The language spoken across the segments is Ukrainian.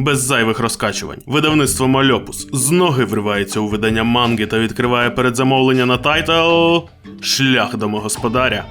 без зайвих розкачувань. Видавництво Мальопус з ноги вривається у видання манги та відкриває передзамовлення на тайтл Шлях домогосподаря.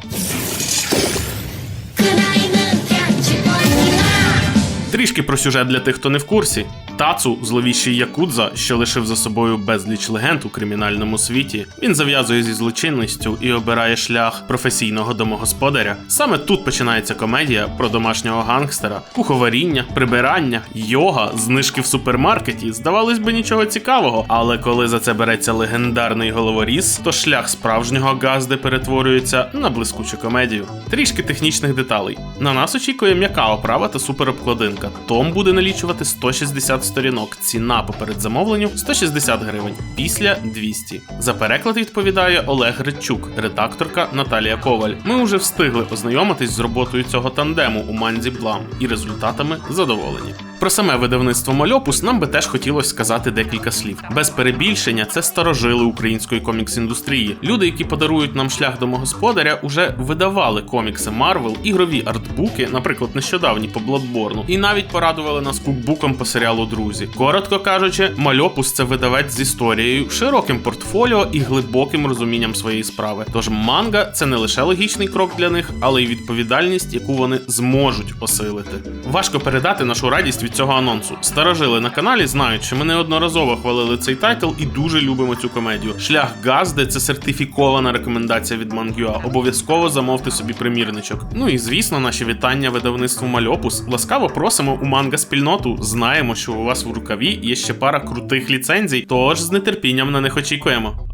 Трішки про сюжет для тих, хто не в курсі. Тацу, зловіщий Якудза, що лишив за собою безліч легенд у кримінальному світі. Він зав'язує зі злочинністю і обирає шлях професійного домогосподаря. Саме тут починається комедія про домашнього гангстера, куховаріння, прибирання, йога, знижки в супермаркеті. Здавалось би, нічого цікавого. Але коли за це береться легендарний головоріз, то шлях справжнього газди перетворюється на блискучу комедію. Трішки технічних деталей. На нас очікує м'яка оправа та суперобкладинка. Том буде налічувати 160 сторінок. Ціна по передзамовленню 160 гривень, після 200. За переклад відповідає Олег Гречук, редакторка Наталія Коваль. Ми вже встигли ознайомитись з роботою цього тандему у Манзі Блам і результатами задоволені. Про саме видавництво Мальопус нам би теж хотілося сказати декілька слів. Без перебільшення це старожили української комікс-індустрії. Люди, які подарують нам шлях домогосподаря, уже видавали комікси Марвел, ігрові артбуки, наприклад, нещодавні по Бладборну, і навіть порадували нас кукбуком по серіалу Друзі. Коротко кажучи, Мальопус це видавець з історією, широким портфоліо і глибоким розумінням своєї справи. Тож манга це не лише логічний крок для них, але й відповідальність, яку вони зможуть осилити. Важко передати нашу радість від цього анонсу. Старожили на каналі знають, що ми неодноразово хвалили цей тайтл і дуже любимо цю комедію. Шлях Газди це сертифікована рекомендація від Мангюа. Обов'язково замовте собі примірничок. Ну і звісно, наші вітання видавництву Мальопус. Ласкаво просимо у манга спільноту. Знаємо, що у вас в рукаві є ще пара крутих ліцензій, тож з нетерпінням на них очікуємо.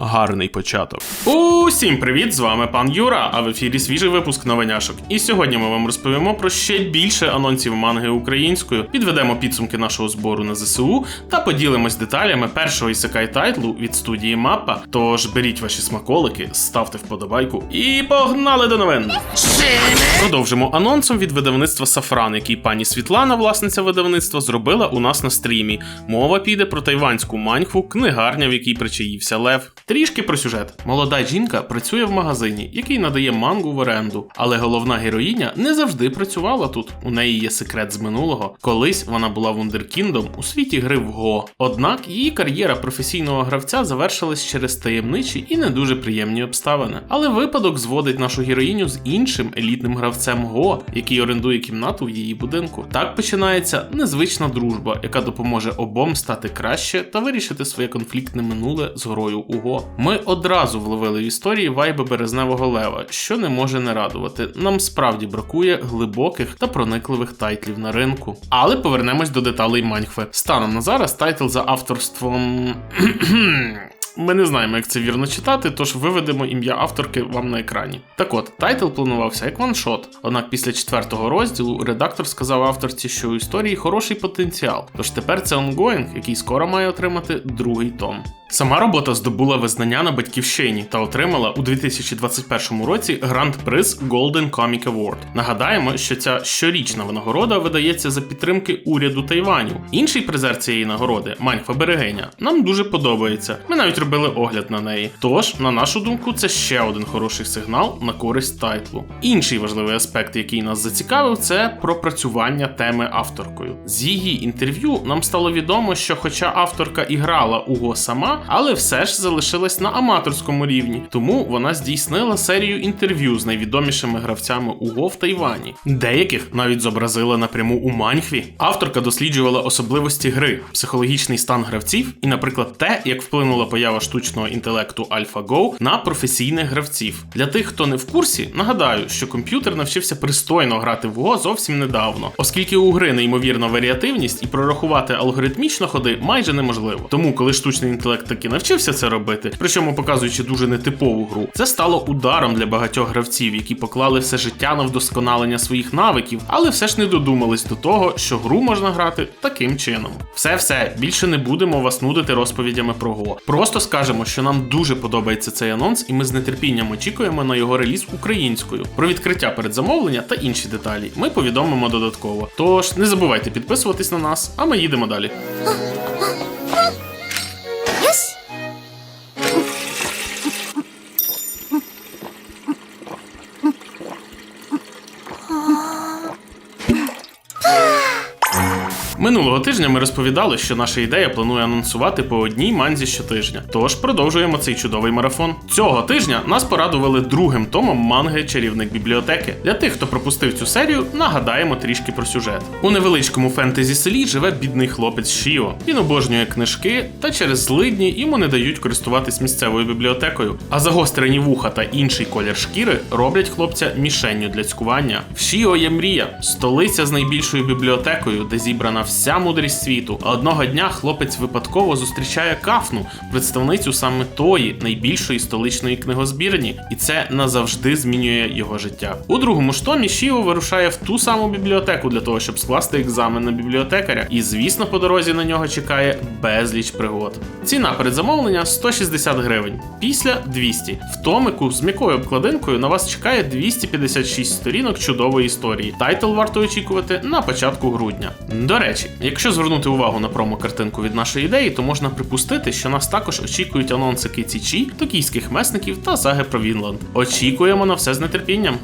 Гарний початок. Усім привіт! З вами пан Юра, а в ефірі свіжий випуск новиняшок. І сьогодні ми вам розповімо про ще більше анонсів манги українською, підведемо підсумки нашого збору на ЗСУ та поділимось деталями першого ісекай тайтлу від студії Маппа. Тож беріть ваші смаколики, ставте вподобайку і погнали до новин! Продовжимо анонсом від видавництва Сафран, який пані Світлана, власниця видавництва, зробила у нас на стрімі. Мова піде про тайванську маньхву, книгарня, в якій причаївся лев. Трішки про сюжет. Молода жінка працює в магазині, який надає мангу в оренду. Але головна героїня не завжди працювала тут. У неї є секрет з минулого. Колись вона була вундеркіндом у світі гри в Го. Однак її кар'єра професійного гравця завершилась через таємничі і не дуже приємні обставини. Але випадок зводить нашу героїню з іншим елітним гравцем Го, який орендує кімнату в її будинку. Так починається незвична дружба, яка допоможе обом стати краще та вирішити своє конфліктне минуле з грою у Го. Ми одразу вловили в історії вайби березневого лева, що не може не радувати. Нам справді бракує глибоких та проникливих тайтлів на ринку. Але повернемось до деталей Маньхве. Станом на зараз тайтл за авторством. Ми не знаємо, як це вірно читати, тож виведемо ім'я авторки вам на екрані. Так от, тайтл планувався як ваншот. Однак після четвертого розділу редактор сказав авторці, що у історії хороший потенціал. Тож тепер це онгоїнг, який скоро має отримати другий том. Сама робота здобула визнання на батьківщині та отримала у 2021 році гранд-приз Golden Comic Award. Нагадаємо, що ця щорічна винагорода видається за підтримки уряду Тайваню. Інший призер цієї нагороди, Маньфа Берегиня, нам дуже подобається. Ми навіть робили огляд на неї. Тож, на нашу думку, це ще один хороший сигнал на користь тайтлу. Інший важливий аспект, який нас зацікавив, це пропрацювання теми авторкою. З її інтерв'ю нам стало відомо, що, хоча авторка і грала Уго сама, але все ж залишилась на аматорському рівні, тому вона здійснила серію інтерв'ю з найвідомішими гравцями УГО в Тайвані. Деяких навіть зобразила напряму у Маньхві. Авторка досліджувала особливості гри, психологічний стан гравців і, наприклад, те, як вплинула поява штучного інтелекту AlphaGo на професійних гравців. Для тих, хто не в курсі, нагадаю, що комп'ютер навчився пристойно грати в УГО зовсім недавно, оскільки у гри неймовірна варіативність і прорахувати алгоритмічно ходи майже неможливо. Тому, коли штучний інтелект таки навчився це робити, причому показуючи дуже нетипову гру, це стало ударом для багатьох гравців, які поклали все життя на вдосконалення своїх навиків, але все ж не додумались до того, що гру можна грати таким чином. Все, все більше не будемо вас нудити розповідями про Го. Просто скажемо, що нам дуже подобається цей анонс, і ми з нетерпінням очікуємо на його реліз українською. Про відкриття передзамовлення та інші деталі ми повідомимо додатково. Тож не забувайте підписуватись на нас, а ми їдемо далі. Минулого тижня ми розповідали, що наша ідея планує анонсувати по одній манзі щотижня. Тож продовжуємо цей чудовий марафон. Цього тижня нас порадували другим томом манги Чарівник бібліотеки. Для тих, хто пропустив цю серію, нагадаємо трішки про сюжет. У невеличкому фентезі селі живе бідний хлопець Шіо. Він обожнює книжки, та через злидні йому не дають користуватись місцевою бібліотекою. А загострені вуха та інший колір шкіри роблять хлопця мішенню для цькування. В Шіо є мрія, столиця з найбільшою бібліотекою, де зібрана вся мудрість світу. Одного дня хлопець випадково зустрічає кафну, представницю саме тої найбільшої столичної книгозбірні, і це назавжди змінює його життя. У другому ж томі Шіо вирушає в ту саму бібліотеку для того, щоб скласти екзамен на бібліотекаря. І звісно, по дорозі на нього чекає безліч пригод. Ціна передзамовлення 160 гривень, після 200. В томику з м'якою обкладинкою на вас чекає 256 сторінок чудової історії. Тайтл варто очікувати на початку грудня. До речі, якщо звернути увагу на промо-картинку від нашої ідеї, то можна припустити, що нас також очікують анонси Кицічі, токійських месників та саги про Вінланд. Очікуємо на все з нетерпінням.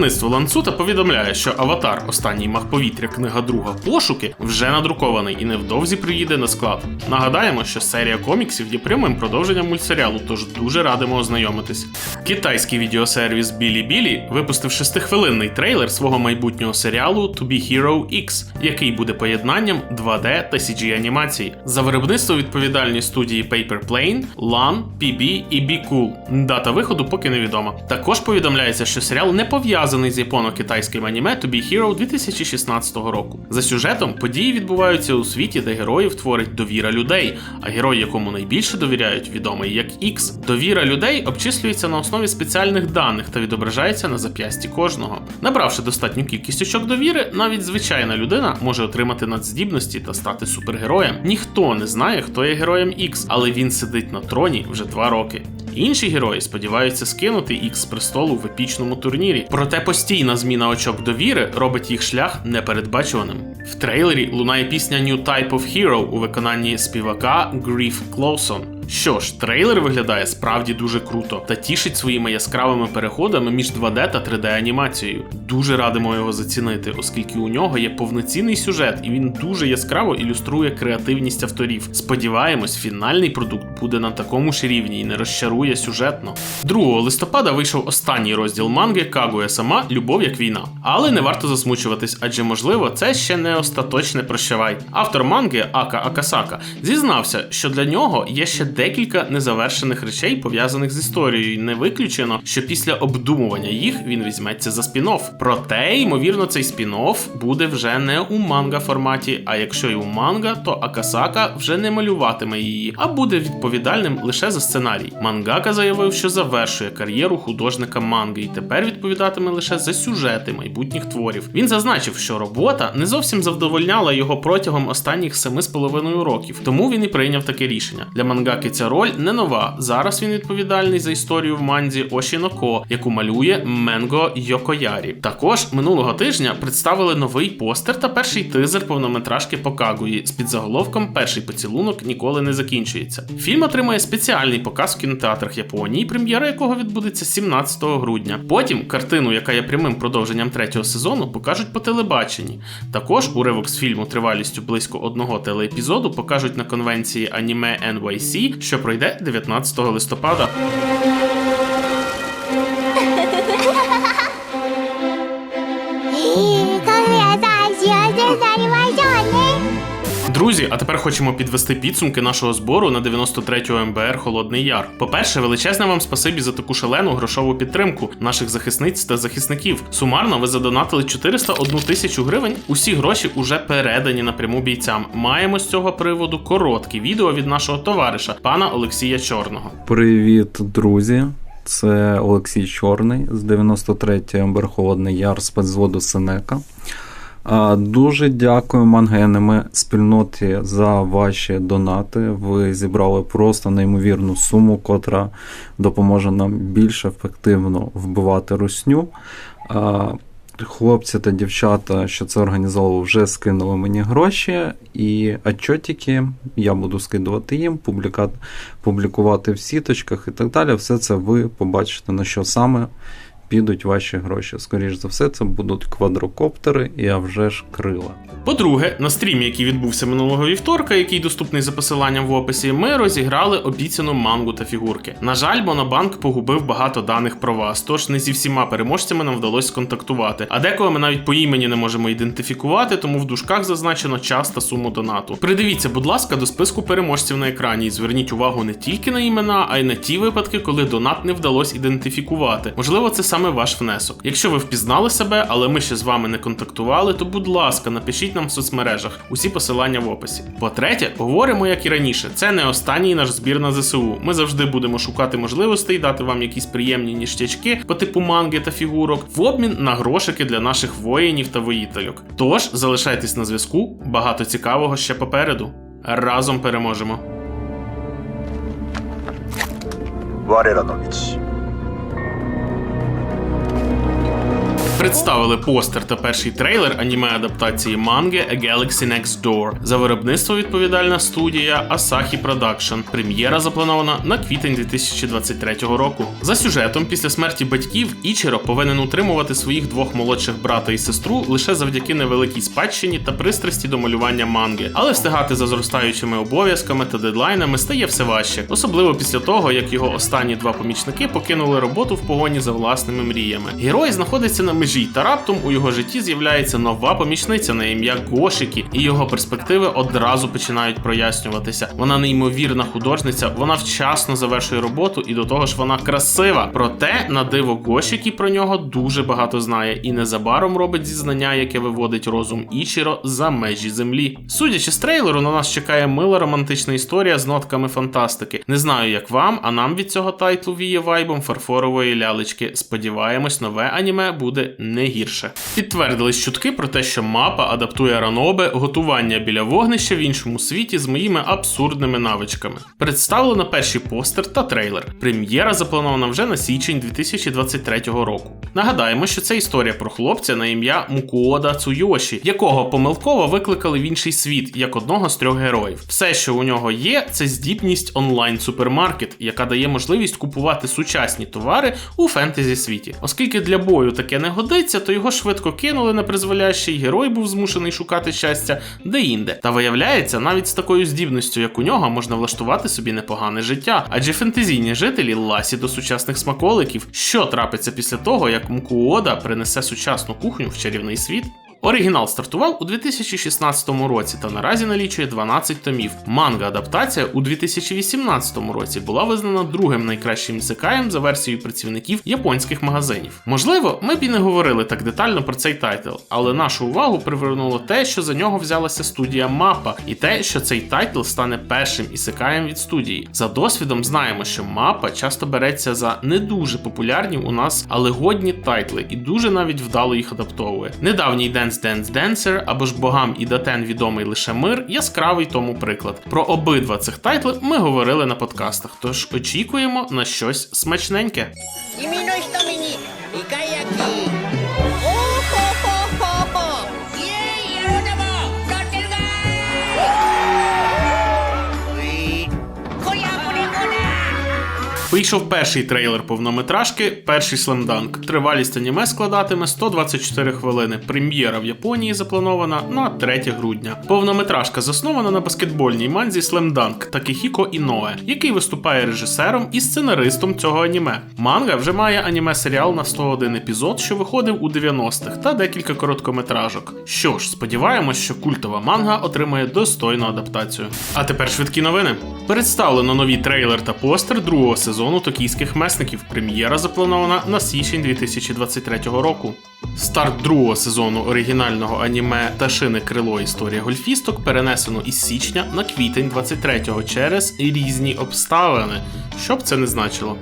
Видавництво Ланцута повідомляє, що Аватар, останній мах повітря, книга друга пошуки вже надрукований і невдовзі приїде на склад. Нагадаємо, що серія коміксів є прямим продовженням мультсеріалу, тож дуже радимо ознайомитись. Китайський відеосервіс Bilibili випустив шестихвилинний трейлер свого майбутнього серіалу To Be Hero X, який буде поєднанням 2D та CG анімації. За виробництво відповідальні студії Paper Plane, LAN, PB і Be Cool. Дата виходу поки невідома. Також повідомляється, що серіал не пов'язаний з японо-китайським аніме To Be Hero 2016 року. За сюжетом події відбуваються у світі, де героїв творить довіра людей, а герой, якому найбільше довіряють, відомий як X. Довіра людей обчислюється на основі спеціальних даних та відображається на зап'ясті кожного. Набравши достатню кількість очок довіри, навіть звичайна людина може отримати надздібності та стати супергероєм. Ніхто не знає, хто є героєм X, але він сидить на троні вже два роки. Інші герої сподіваються скинути ікс з престолу в епічному турнірі. Проте постійна зміна очок довіри робить їх шлях непередбачуваним. В трейлері лунає пісня New Type of Hero у виконанні співака Гріф Клоусон. Що ж, трейлер виглядає справді дуже круто та тішить своїми яскравими переходами між 2D та 3D анімацією. Дуже радимо його зацінити, оскільки у нього є повноцінний сюжет і він дуже яскраво ілюструє креативність авторів. Сподіваємось, фінальний продукт буде на такому ж рівні і не розчарує сюжетно. 2 листопада вийшов останній розділ манги Кагуя сама Любов як війна. Але не варто засмучуватись, адже можливо це ще не остаточне прощавай. Автор манги Ака Акасака зізнався, що для нього є ще декілька незавершених речей, пов'язаних з історією. Не виключено, що після обдумування їх він візьметься за спін-офф. Проте, ймовірно, цей спін-офф буде вже не у манга форматі. А якщо і у манга, то Акасака вже не малюватиме її, а буде відповідальним лише за сценарій. Мангака заявив, що завершує кар'єру художника манги і тепер відповідатиме лише за сюжети майбутніх творів. Він зазначив, що робота не зовсім задовольняла його протягом останніх семи з половиною років, тому він і прийняв таке рішення. Для мангаки ця роль не нова. Зараз він відповідальний за історію в манзі Ошіноко, яку малює Менго Йокоярі. Також минулого тижня представили новий постер та перший тизер повнометражки по Кагуї з підзаголовком Перший поцілунок ніколи не закінчується. Фільм отримає спеціальний показ в кінотеатрах Японії, прем'єра якого відбудеться 17 грудня. Потім картину, яка є прямим продовженням третього сезону, покажуть по телебаченні. Також уривок з фільму тривалістю близько одного телеепізоду покажуть на конвенції аніме NYC, що пройде 19 листопада. Друзі, а тепер хочемо підвести підсумки нашого збору на 93-го МБР Холодний Яр. По-перше, величезне вам спасибі за таку шалену грошову підтримку наших захисниць та захисників. Сумарно ви задонатили 401 тисячу гривень. Усі гроші уже передані напряму бійцям. Маємо з цього приводу коротке відео від нашого товариша, пана Олексія Чорного. Привіт, друзі! Це Олексій Чорний з 93-ї МБР Холодний Яр спецзводу Сенека. Дуже дякую мангенеми спільноті за ваші донати. Ви зібрали просто неймовірну суму, котра допоможе нам більш ефективно вбивати русню. Хлопці та дівчата, що це організовували, вже скинули мені гроші, і отчотики я буду скидувати їм, публікати, публікувати в сіточках і так далі. Все це ви побачите, на що саме підуть ваші гроші. Скоріше за все, це будуть квадрокоптери і а вже ж крила. По-друге, на стрімі, який відбувся минулого вівторка, який доступний за посиланням в описі, ми розіграли обіцяну мангу та фігурки. На жаль, Монобанк погубив багато даних про вас, тож не зі всіма переможцями нам вдалося сконтактувати. А декого ми навіть по імені не можемо ідентифікувати, тому в дужках зазначено час та суму донату. Придивіться, будь ласка, до списку переможців на екрані і зверніть увагу не тільки на імена, а й на ті випадки, коли донат не вдалося ідентифікувати. Можливо, це саме ваш внесок. Якщо ви впізнали себе, але ми ще з вами не контактували, то будь ласка, напишіть нам в соцмережах. Усі посилання в описі. По-третє, говоримо як і раніше. Це не останній наш збір на ЗСУ. Ми завжди будемо шукати можливостей дати вам якісь приємні ніштячки по типу манги та фігурок в обмін на грошики для наших воїнів та воїтельок. Тож залишайтесь на зв'язку, багато цікавого ще попереду. Разом переможемо. 我らの道 Представили постер та перший трейлер аніме адаптації манги A Galaxy Next Door. За виробництво відповідальна студія Asahi Production. Прем'єра запланована на квітень 2023 року. За сюжетом, після смерті батьків Ічіро повинен утримувати своїх двох молодших брата і сестру лише завдяки невеликій спадщині та пристрасті до малювання манги, але встигати за зростаючими обов'язками та дедлайнами стає все важче, особливо після того, як його останні два помічники покинули роботу в погоні за власними мріями. Герой знаходиться на межі, та раптом у його житті з'являється нова помічниця на ім'я Гошікі, і його перспективи одразу починають прояснюватися. Вона неймовірна художниця, вона вчасно завершує роботу, і до того ж вона красива. Проте на диво Гошікі про нього дуже багато знає, і незабаром робить зізнання, яке виводить розум Ічіро за межі землі. Судячи з трейлеру, на нас чекає мила романтична історія з нотками фантастики. Не знаю, як вам, а нам від цього тайтлу віє вайбом фарфорової лялечки. Сподіваємось, нове аніме буде не гірше. Підтвердились чутки про те, що мапа адаптує ранобе готування біля вогнища в іншому світі з моїми абсурдними навичками. Представлено перший постер та трейлер. Прем'єра запланована вже на січень 2023 року. Нагадаємо, що це історія про хлопця на ім'я Мукуода Цуйоші, якого помилково викликали в інший світ як одного з трьох героїв. Все, що у нього є, це здібність онлайн-супермаркет, яка дає можливість купувати сучасні товари у фентезі світі. Оскільки для бою таке не годиться, то його швидко кинули на призволяще, і герой був змушений шукати щастя де-інде. Та виявляється, навіть з такою здібністю, як у нього, можна влаштувати собі непогане життя, адже фентезійні жителі ласі до сучасних смаколиків. Що трапиться після того, як Мукуода принесе сучасну кухню в чарівний світ? Оригінал стартував у 2016 році та наразі налічує 12 томів. Манга адаптація у 2018 році була визнана другим найкращим ісекаєм за версією працівників японських магазинів. Можливо, ми б і не говорили так детально про цей тайтл, але нашу увагу привернуло те, що за нього взялася студія Мапа, і те, що цей тайтл стане першим ісекаєм від студії. За досвідом знаємо, що мапа часто береться за не дуже популярні у нас, але годні тайтли, і дуже навіть вдало їх адаптовує. Недавній Dance Dance Dancer або ж богам і датен відомий лише мир яскравий тому приклад. Про обидва цих тайтли ми говорили на подкастах, тож очікуємо на щось смачненьке. Вийшов перший трейлер повнометражки, перший слемданк. Тривалість аніме складатиме 124 хвилини. Прем'єра в Японії запланована на 3 грудня. Повнометражка заснована на баскетбольній манзі Слемданк Такехіко Іноe, який виступає режисером і сценаристом цього аніме. Манга вже має аніме-серіал на 101 епізод, що виходив у 90-х, та декілька короткометражок. Що ж, сподіваємось, що культова манга отримає достойну адаптацію. А тепер швидкі новини. Представлено нові трейлер та постер другого сезону токійських месників. Прем'єра запланована на січень 2023 року. Старт другого сезону оригінального аніме Ташини крило історія гольфісток перенесено із січня на квітень 23-го через різні обставини. Що б це не значило.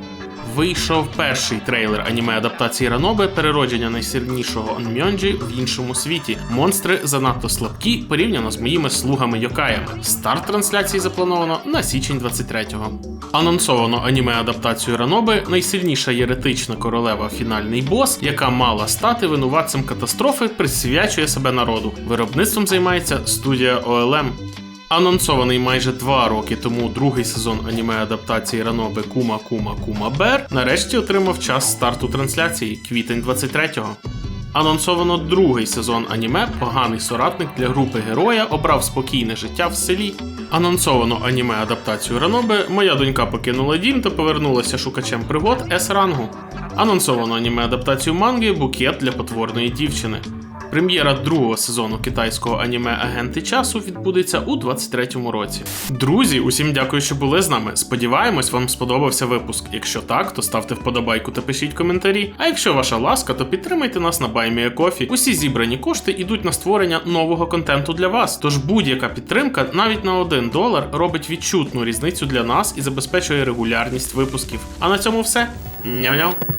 Вийшов перший трейлер аніме адаптації Раноби переродження найсильнішого Онмьонджі в іншому світі. Монстри занадто слабкі порівняно з моїми слугами Йокаями. Старт трансляції заплановано на січень 23-го. Анонсовано аніме адаптацію Раноби найсильніша єретична королева фінальний бос, яка мала стати винуватцем катастрофи, присвячує себе народу. Виробництвом займається студія OLM. Анонсований майже два роки тому другий сезон аніме адаптації Раноби Кума Кума Кума Бер нарешті отримав час старту трансляції квітень 23-го. Анонсовано другий сезон аніме Поганий соратник для групи героя обрав спокійне життя в селі. Анонсовано аніме адаптацію Раноби Моя донька покинула дім та повернулася шукачем пригод С рангу. Анонсовано аніме адаптацію манги Букет для потворної дівчини. Прем'єра другого сезону китайського аніме Агенти часу відбудеться у 23-му році. Друзі, усім дякую, що були з нами. Сподіваємось, вам сподобався випуск. Якщо так, то ставте вподобайку та пишіть коментарі. А якщо ваша ласка, то підтримайте нас на BuyMeACoffee. Усі зібрані кошти йдуть на створення нового контенту для вас. Тож будь-яка підтримка, навіть на 1 долар, робить відчутну різницю для нас і забезпечує регулярність випусків. А на цьому все. Няу-няу.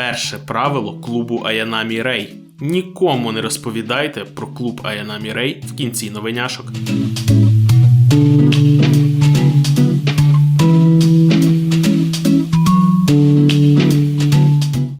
Перше правило клубу Аянамі Рей. Нікому не розповідайте про клуб Аянамі Рей в кінці новиняшок.